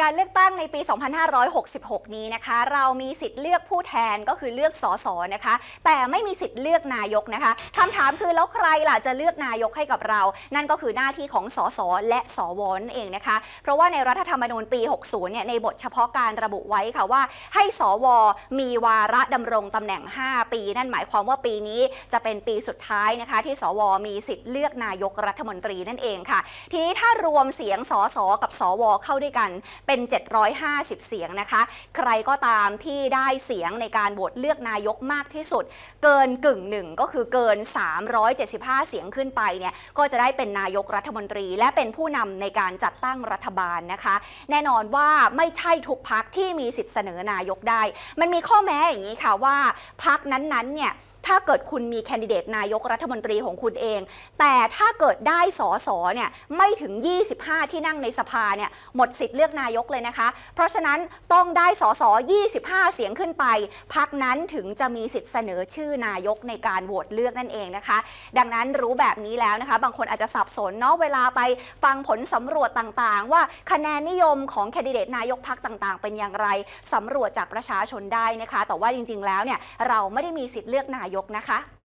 การเลือกตั้งในปี 2566 นี้นะคะ เรามีสิทธิ์เลือกผู้แทนก็คือเลือกสสนะคะ แต่ไม่มีสิทธิ์เลือกนายกนะคะคำถามคือแล้วใครล่ะจะเลือกนายกให้กับเรา นั่นก็คือหน้าที่ของสสและสวนั่นเองนะคะ เพราะว่าในรัฐธรรมนูญปี 60 เนี่ยในบทเฉพาะการระบุไว้ค่ะว่าให้สวมีวาระดำรงตำแหน่ง 5 ปี นั่นหมายความว่าปีนี้จะเป็นปีสุดท้ายนะคะ ที่สวมีสิทธิ์เลือกนายกรัฐมนตรีนั่นเองค่ะ ทีนี้ถ้ารวมเสียงสสกับสวเข้าด้วยกันเป็น 750 เสียงนะคะ ใครก็ตามที่ได้เสียงในการโหวตเลือกนายกมากที่สุด เกินกึ่งหนึ่งก็คือเกิน 375 เสียงขึ้นไปเนี่ยก็จะได้เป็นนายกรัฐมนตรี และเป็นผู้นำในการจัดตั้งรัฐบาลนะคะ แน่นอนว่าไม่ใช่ทุกพักที่มีสิทธิ์เสนอนายกได้ มันมีข้อแม้อย่างนี้ค่ะว่าพักนั้นๆเนี่ย ถ้าเกิดคุณมีแคนดิเดตนายกรัฐมนตรีของคุณเอง แต่ถ้าเกิดได้สอสอเนี่ยไม่ถึง 25 ที่นั่งในสภาเนี่ยหมดสิทธิ์เลือกนายกเลยนะคะ เพราะฉะนั้นต้องได้สอสอ25 เสียงขึ้นไป พักนั้นถึงจะมีสิทธิ์เสนอชื่อนายกในการโหวตเลือกนั่นเองนะคะ ดังนั้นรู้แบบนี้แล้วนะคะ บางคนอาจจะสับสนเนาะเวลาไปฟังผลสำรวจต่างๆ ว่าคะแนนนิยมของแคนดิเดตนายกพักต่างๆ เป็นอย่างไรสำรวจจากประชาชนได้นะคะ แต่ว่าจริง ๆ แล้วเนี่ยเราไม่ได้มีสิทธิ์เลือกนายกนะคะ